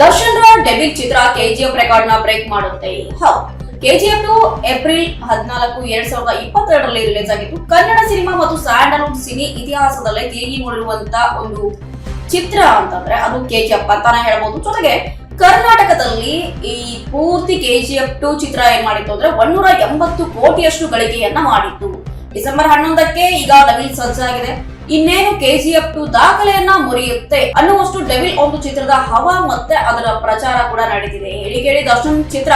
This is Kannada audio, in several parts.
ದರ್ಶನ್ ರ ಡೆಬಿಟ್ ಚಿತ್ರ ಕೆಜಿಎಫ್ ರೆಕಾರ್ಡ್ನ ಬ್ರೇಕ್ ಮಾಡುತ್ತೆ. ಹೌದು. ಕೆಜಿಎಫ್ ಏಪ್ರಿಲ್ ಹದಿನಾಲ್ಕು ಎರಡ್ ಸಾವಿರದ ಇಪ್ಪತ್ತೆರಡರಲ್ಲಿ ರಿಲೀಸ್ ಆಗಿತ್ತು ಕನ್ನಡ ಸಿನಿಮಾ ಮತ್ತು ಸ್ಯಾಂಡಲ್ವುಡ್ ಸಿನಿ ಇತಿಹಾಸದಲ್ಲೇ ತಿರುಗಿ ನೋಡಿರುವಂತ ಒಂದು ಚಿತ್ರ ಅಂತಂದ್ರೆ ಅದು ಕೆಜಿಎಫ್ ಅಂತಾನೆ ಹೇಳ್ಬೋದು. ಜೊತೆಗೆ ಕರ್ನಾಟಕದಲ್ಲಿ ಈ ಪೂರ್ತಿ ಕೆಜಿಎಫ್ ಟು ಚಿತ್ರ ಏನ್ ಮಾಡಿತ್ತು ಅಂದ್ರೆ ಒಂದೂರ ಎಂಬತ್ತು ಕೋಟಿಯಷ್ಟು ಗಳಿಕೆಯನ್ನ ಮಾಡಿತ್ತು. ಡಿಸೆಂಬರ್ ಹನ್ನೊಂದಕ್ಕೆ ಈಗ ಡಬಿಲ್ ಸಜ್ಜಾಗಿದೆ ಇನ್ನೇನು ಕೆಜಿಎಫ್ ಟು ದಾಖಲೆಯನ್ನ ಮುರಿಯುತ್ತೆ ಅನ್ನುವಷ್ಟು ಡೆವಿಲ್ ಒಂದು ಚಿತ್ರದ ಹವಾ ಮತ್ತೆ ಅದರ ಪ್ರಚಾರ ಕೂಡ ನಡೀತಿದೆ. ಹೇಳಿ ಕೇಳಿ ದರ್ಶನ್ ಚಿತ್ರ.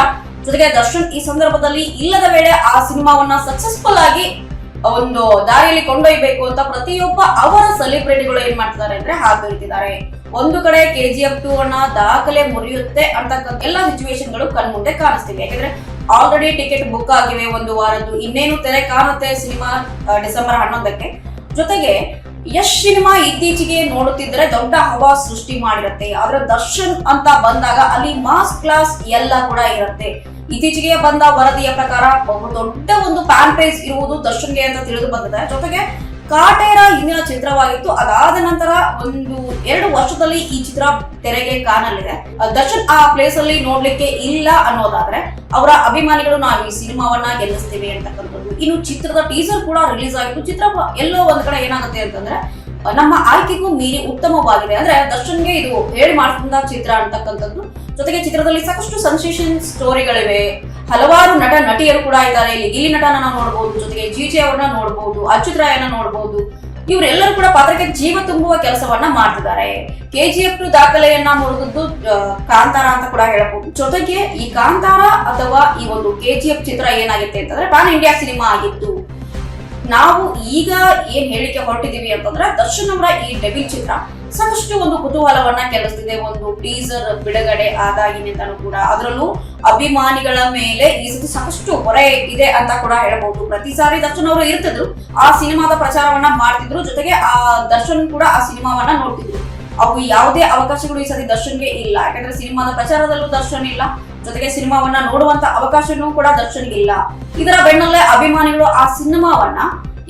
ಜೊತೆಗೆ ದರ್ಶನ್ ಈ ಸಂದರ್ಭದಲ್ಲಿ ಇಲ್ಲದ ವೇಳೆ ಆ ಸಿನಿಮಾವನ್ನ ಸಕ್ಸಸ್ಫುಲ್ ಆಗಿ ಒಂದು ದಾರಿಯಲ್ಲಿ ಕೊಂಡೊಯ್ಯಬೇಕು ಅಂತ ಪ್ರತಿಯೊಬ್ಬ ಅವರ ಸೆಲೆಬ್ರಿಟಿಗಳು ಏನ್ ಮಾಡ್ತಿದ್ದಾರೆ ಅಂದ್ರೆ ಹಾಕಿರ್ತಿದ್ದಾರೆ ಒಂದು ಕಡೆ ಕೆಜಿಎಫ್ ಟು ಅನ್ನ ದಾಖಲೆ ಮುರಿಯುತ್ತೆ ಅಂತಕ್ಕಂಥ ಎಲ್ಲ ಸಿಚುವೇಶನ್ಗಳು ಕಣ್ಮುಂದೆ ಕಾಣಿಸ್ತಿವೆ. ಯಾಕಂದ್ರೆ ಆಲ್ರೆಡಿ ಟಿಕೆಟ್ ಬುಕ್ ಆಗಿವೆ ಒಂದು ವಾರದ್ದು. ಇನ್ನೇನು ತೆರೆ ಕಾಣುತ್ತೆ ಸಿನಿಮಾ ಡಿಸೆಂಬರ್ ಹನ್ನೊಂದಕ್ಕೆ. ಜೊತೆಗೆ ಯಶ್ ಸಿನಿಮಾ ಇತ್ತೀಚೆಗೆ ನೋಡುತ್ತಿದ್ರೆ ದೊಡ್ಡ ಹವಾ ಸೃಷ್ಟಿ ಮಾಡಿರುತ್ತೆ. ಅದರ ದರ್ಶನ್ ಅಂತ ಬಂದಾಗ ಅಲ್ಲಿ ಮಾಸ್ ಕ್ಲಾಸ್ ಎಲ್ಲ ಕೂಡ ಇರುತ್ತೆ. ಇತ್ತೀಚೆಗೆ ಬಂದ ವರದಿಯ ಪ್ರಕಾರ ಬಹು ದೊಡ್ಡ ಒಂದು ಫ್ಯಾನ್ ಪೇಜ್ ಇರುವುದು ದರ್ಶನ್ಗೆ ಅಂತ ತಿಳಿದು ಬಂದಿದೆ. ಜೊತೆಗೆ ಕಾಟೇರ ಹಿಂದಿನ ಚಿತ್ರವಾಗಿತ್ತು. ಅದಾದ ನಂತರ ಒಂದು ಎರಡು ವರ್ಷದಲ್ಲಿ ಈ ಚಿತ್ರ ತೆರೆಗೆ ಕಾಣಲಿದೆ. ದರ್ಶನ್ ಆ ಪ್ಲೇಸ್ ಅಲ್ಲಿ ನೋಡ್ಲಿಕ್ಕೆ ಇಲ್ಲ ಅನ್ನೋದಾದ್ರೆ ಅವರ ಅಭಿಮಾನಿಗಳು, ನಾವು ಈ ಸಿನಿಮಾವನ್ನ ಗೆಲ್ಲಿಸ್ತೀವಿ ಅಂತಕ್ಕಂಥದ್ದು. ಇನ್ನು ಚಿತ್ರದ ಟೀಸರ್ ಕೂಡ ರಿಲೀಸ್ ಆಗಿತ್ತು. ಚಿತ್ರ ಎಲ್ಲೋ ಒಂದ್ ಕಡೆ ಏನಾಗುತ್ತೆ ಅಂತಂದ್ರೆ ನಮ್ಮ ಆಯ್ಕೆಗೂ ಮೀರಿ ಉತ್ತಮವಾಗಿದೆ. ಅಂದ್ರೆ ದರ್ಶನ್ಗೆ ಇದು ಹೇಳಿ ಮಾಡಿಸಿದ ಚಿತ್ರ ಅಂತಕ್ಕಂಥದ್ದು. ಜೊತೆಗೆ ಚಿತ್ರದಲ್ಲಿ ಸಾಕಷ್ಟು ಸನ್ಸೇಷನ್ ಸ್ಟೋರಿಗಳಿವೆ. ಹಲವಾರು ನಟ ನಟಿಯರು ಕೂಡ ಇದ್ದಾರೆ. ಇಲ್ಲಿ ಗಿಲಿ ನಟನ ನೋಡಬಹುದು ಜೊತೆಗೆ ಜಿಜೆ ಅವ್ರನ್ನ ನೋಡಬಹುದು ಅಚ್ಯುತ್ ರಾಯನ ನೋಡಬಹುದು ಇವರೆಲ್ಲರೂ ಕೂಡ ಪಾತ್ರಕ್ಕೆ ಜೀವ ತುಂಬುವ ಕೆಲಸವನ್ನ ಮಾಡ್ತಿದ್ದಾರೆ. ಕೆಜಿಎಫ್ ದಾಖಲೆಯನ್ನ ಮುರಿದದ್ದು ಕಾಂತಾರ ಅಂತ ಕೂಡ ಹೇಳಬಹುದು. ಜೊತೆಗೆ ಈ ಕಾಂತಾರ ಅಥವಾ ಈ ಒಂದು ಕೆಜಿಎಫ್ ಚಿತ್ರ ಏನಾಗಿತ್ತೆ ಅಂತಂದ್ರೆ ಪ್ಯಾನ್ ಇಂಡಿಯಾ ಸಿನಿಮಾ ಆಗಿತ್ತು ನಾವು ಈಗ ಏನ್ ಹೇಳಿಕೆ ಹೊರಟಿದೀವಿ ಅಂತಂದ್ರೆ ದರ್ಶನ್ ಅವರ ಈ ಡೆಬಿಲ್ ಚಿತ್ರ. ಸಾಕಷ್ಟು ಒಂದು ಕುತೂಹಲವನ್ನ ಕೆಲಸದಿದೆ ಒಂದು ಟೀಸರ್ ಬಿಡುಗಡೆ ಆದಾಗಿನಿಂದನೂ ಕೂಡ. ಅದರಲ್ಲೂ ಅಭಿಮಾನಿಗಳ ಮೇಲೆ ಸತಿ ಸಾಕಷ್ಟು ಹೊರೆ ಇದೆ ಅಂತ ಕೂಡ ಹೇಳಬಹುದು ಪ್ರತಿ ಸಾರಿ ದರ್ಶನ್ ಅವರು ಇರ್ತಿದ್ರು. ಆ ಸಿನಿಮಾದ ಪ್ರಚಾರವನ್ನ ಮಾಡ್ತಿದ್ರು. ಜೊತೆಗೆ ಆ ದರ್ಶನ್ ಕೂಡ ಆ ಸಿನಿಮಾವನ್ನ ನೋಡ್ತಿದ್ರು. ಅವು ಯಾವುದೇ ಅವಕಾಶಗಳು ಈ ಸರಿ ದರ್ಶನ್ಗೆ ಇಲ್ಲ. ಯಾಕಂದ್ರೆ ಸಿನಿಮಾದ ಪ್ರಚಾರದಲ್ಲೂ ದರ್ಶನ್ ಇಲ್ಲ. ಜೊತೆಗೆ ಸಿನಿಮಾವನ್ನ ನೋಡುವಂತ ಅವಕಾಶನೂ ಕೂಡ ದರ್ಶನ್ಗೆ ಇಲ್ಲ. ಇದರ ಬೆನ್ನಲ್ಲೇ ಅಭಿಮಾನಿಗಳು ಆ ಸಿನಿಮಾವನ್ನ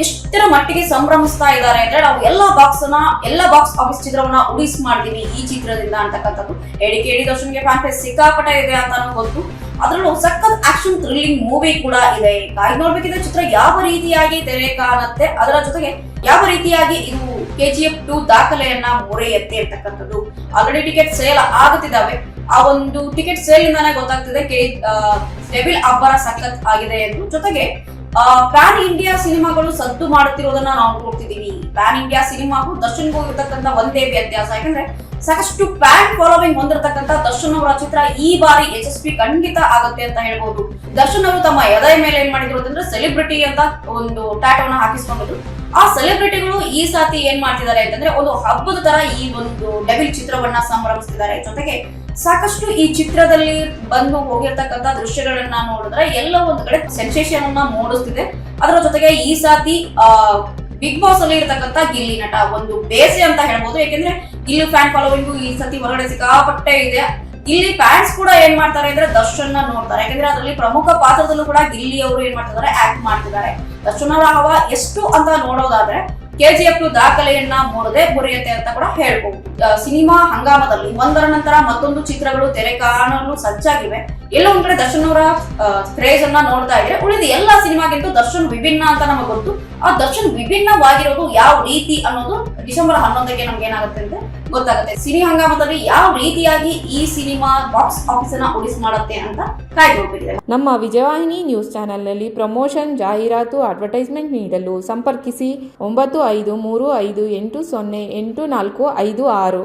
ಎಷ್ಟರ ಮಟ್ಟಿಗೆ ಸಂಭ್ರಮಿಸ್ತಾ ಇದ್ದಾರೆ ಅಂದ್ರೆ ನಾವು ಎಲ್ಲ ಬಾಕ್ಸ್ನ ಎಲ್ಲ ಬಾಕ್ಸ್ ಆಫೀಸ್ ಚಿತ್ರವನ್ನ ಉಳಿಸ್ ಮಾಡ್ತೀವಿ ಈ ಚಿತ್ರದಿಂದ ಅಂತಕ್ಕಂಥದ್ದು. ಹೇಳಿ ಕೇಳಿ ದರ್ಶನ್ಗೆ ಫ್ಯಾನ್ ಫೇಸ್ ಸಿಕ್ಕಾಪಟ್ಟೆ ಇದೆ ಅಂತಾನು ಗೊತ್ತು ಅದರಲ್ಲೂ ಸಖತ್ ಆಕ್ಷನ್ ಥ್ರಿಲ್ಲಿಂಗ್ ಮೂವಿ ಕೂಡ ಇದೆ. ಕಾಯಿ ನೋಡ್ಬೇಕಿದ್ರೆ ಚಿತ್ರ ಯಾವ ರೀತಿಯಾಗಿ ತೆರೆ ಕಾಣುತ್ತೆ, ಅದರ ಜೊತೆಗೆ ಯಾವ ರೀತಿಯಾಗಿ ಇದು ಎಫ್ ಟು ದಾಖಲೆಯನ್ನ ಮುರಿಯುತ್ತೆ ಅಂತಕ್ಕಂಥದ್ದು. ಆಲ್ರೆಡಿ ಟಿಕೆಟ್ ಸೇಲ್ ಆಗುತ್ತಿದ್ದಾವೆ. ಆ ಒಂದು ಟಿಕೆಟ್ ಸೇಲ್ ಇಂದಾನೆ ಗೊತ್ತಾಗ್ತಿದೆ ಕೆ ಡೆಬಿಲ್ ಅಬ್ಬರ ಸಖತ್ ಆಗಿದೆ ಎಂದು. ಜೊತೆಗೆ ಪ್ಯಾನ್ ಇಂಡಿಯಾ ಸಿನಿಮಾಗಳು ಸದ್ದು ಮಾಡುತ್ತಿರೋದನ್ನ ನಾವು ನೋಡ್ತಿದ್ದೀವಿ. ಪ್ಯಾನ್ ಇಂಡಿಯಾ ಸಿನಿಮಾಗೂ ದರ್ಶನ್ಗೂ ಇರತಕ್ಕಂತ ಒಂದೇ ವ್ಯತ್ಯಾಸ. ಯಾಕಂದ್ರೆ ಸಾಕಷ್ಟು ಫ್ಯಾನ್ ಫಾಲೋವಿಂಗ್ ಹೊಂದಿರತಕ್ಕಂತ ದರ್ಶನ್ ಅವರ ಚಿತ್ರ ಈ ಬಾರಿ ಯಶಸ್ವಿ ಖಂಡಿತ ಆಗುತ್ತೆ ಅಂತ ಹೇಳ್ಬೋದು. ದರ್ಶನ್ ಅವರು ತಮ್ಮ ಎದೆಯ ಮೇಲೆ ಏನ್ ಮಾಡಿದ್ರು ಅಂತಂದ್ರೆ ಸೆಲೆಬ್ರಿಟಿ ಅಂತ ಒಂದು ಟ್ಯಾಟೋನ ಹಾಕಿಸ್ಕೊಂಡಿದ್ರು ಆ ಸೆಲೆಬ್ರಿಟಿಗಳು ಈ ಸಾತಿ ಏನ್ ಮಾಡ್ತಿದ್ದಾರೆ ಅಂತಂದ್ರೆ ಒಂದು ಹಬ್ಬದ ತರ ಈ ಒಂದು ಡೆವಿಲ್ ಚಿತ್ರವನ್ನ ಸಂಭ್ರಮಿಸ್ತಿದ್ದಾರೆ. ಜೊತೆಗೆ ಸಾಕಷ್ಟು ಈ ಚಿತ್ರದಲ್ಲಿ ಬಂದು ಹೋಗಿರ್ತಕ್ಕಂತ ದೃಶ್ಯಗಳನ್ನ ನೋಡಿದ್ರೆ ಎಲ್ಲ ಒಂದು ಕಡೆ ಸೆನ್ಸೇಷನ್ ಅನ್ನ ಮೂಡಿಸ್ತಿದೆ. ಅದರ ಜೊತೆಗೆ ಈ ಸಾತಿ, ಆ ಬಿಗ್ ಬಾಸ್ ಅಲ್ಲಿ ಇರತಕ್ಕಂತ ಗಿಲ್ಲಿ ನಟ ಒಂದು ಬೇಸೆ ಅಂತ ಹೇಳ್ಬೋದು. ಯಾಕೆಂದ್ರೆ ಇಲ್ಲಿ ಫ್ಯಾನ್ ಫಾಲೋವಿಂಗು ಈ ಸತಿ ಹೊರಗಡೆ ಸಿಕ್ಕಾಪಟ್ಟೆ ಇದೆ. ಇಲ್ಲಿ ಫ್ಯಾನ್ಸ್ ಕೂಡ ಏನ್ ಮಾಡ್ತಾರೆ ಅಂದ್ರೆ ದರ್ಶನ್ನ ನೋಡ್ತಾರೆ. ಯಾಕಂದ್ರೆ ಅದರಲ್ಲಿ ಪ್ರಮುಖ ಪಾತ್ರದಲ್ಲೂ ಕೂಡ ಗಿಲ್ಲಿ ಅವರು ಏನ್ ಮಾಡ್ತಿದ್ದಾರೆ ಆಕ್ಟ್ ಮಾಡ್ತಿದ್ದಾರೆ. ದರ್ಶನ ಹವ ಎಷ್ಟು ಅಂತ ನೋಡೋದಾದ್ರೆ ಕೆಜಿಎಫ್ ದಾಖಲೆಯನ್ನ ಮೂರದೇ ಮುರಿಯುತ್ತೆ ಅಂತ ಕೂಡ ಹೇಳ್ಬಹುದು ಸಿನಿಮಾ ಹಂಗಾಮದಲ್ಲಿ ಒಂದರ ನಂತರ ಮತ್ತೊಂದು ಚಿತ್ರಗಳು ತೆರೆ ಕಾಣಲು ಸಜ್ಜಾಗಿವೆ. ಎಲ್ಲ ಒಂದ್ ಕಡೆ ದರ್ಶನ್ ಅವರ ಕ್ರೇಜ್ ಅನ್ನ ನೋಡ್ತಾ ಇದ್ರೆ ಉಳಿದ ಎಲ್ಲಾ ಸಿನಿಮಾಗಿಂತ ದರ್ಶನ್ ವಿಭಿನ್ನ ಅಂತ ನಮಗೆ ಗೊತ್ತು. ಆ ದರ್ಶನ್ ವಿಭಿನ್ನವಾಗಿರೋದು ಯಾವ ರೀತಿ ಅನ್ನೋದು ಡಿಸೆಂಬರ್ ಹನ್ನೊಂದಕ್ಕೆ ನಮ್ಗೆ ಏನಾಗುತ್ತೆ ಅಂತ ಗೊತ್ತಾಗುತ್ತೆ. ಸಿನಿ ಹಂಗಾಮದಲ್ಲಿ ಯಾವ ರೀತಿಯಾಗಿ ಈ ಸಿನಿಮಾ ಬಾಕ್ಸ್ ಆಫೀಸ್ ಅನ್ನ ಉಳಿಸ್ ಮಾಡುತ್ತೆ ಅಂತ ಕಾಯ್ದುಕೊಳ್ಬೇಕಿದೆ ನಮ್ಮ ವಿಜಯವಾಹಿನಿ ನ್ಯೂಸ್ ಚಾನೆಲ್ನಲ್ಲಿ ಪ್ರಮೋಷನ್, ಜಾಹೀರಾತು, ಅಡ್ವರ್ಟೈಸ್ಮೆಂಟ್ ನೀಡಲು ಸಂಪರ್ಕಿಸಿ ಒಂಬತ್ತು ಐದು ಮೂರು ಐದು ಎಂಟು ಸೊನ್ನೆ ಎಂಟು ನಾಲ್ಕು ಐದು ಆರು.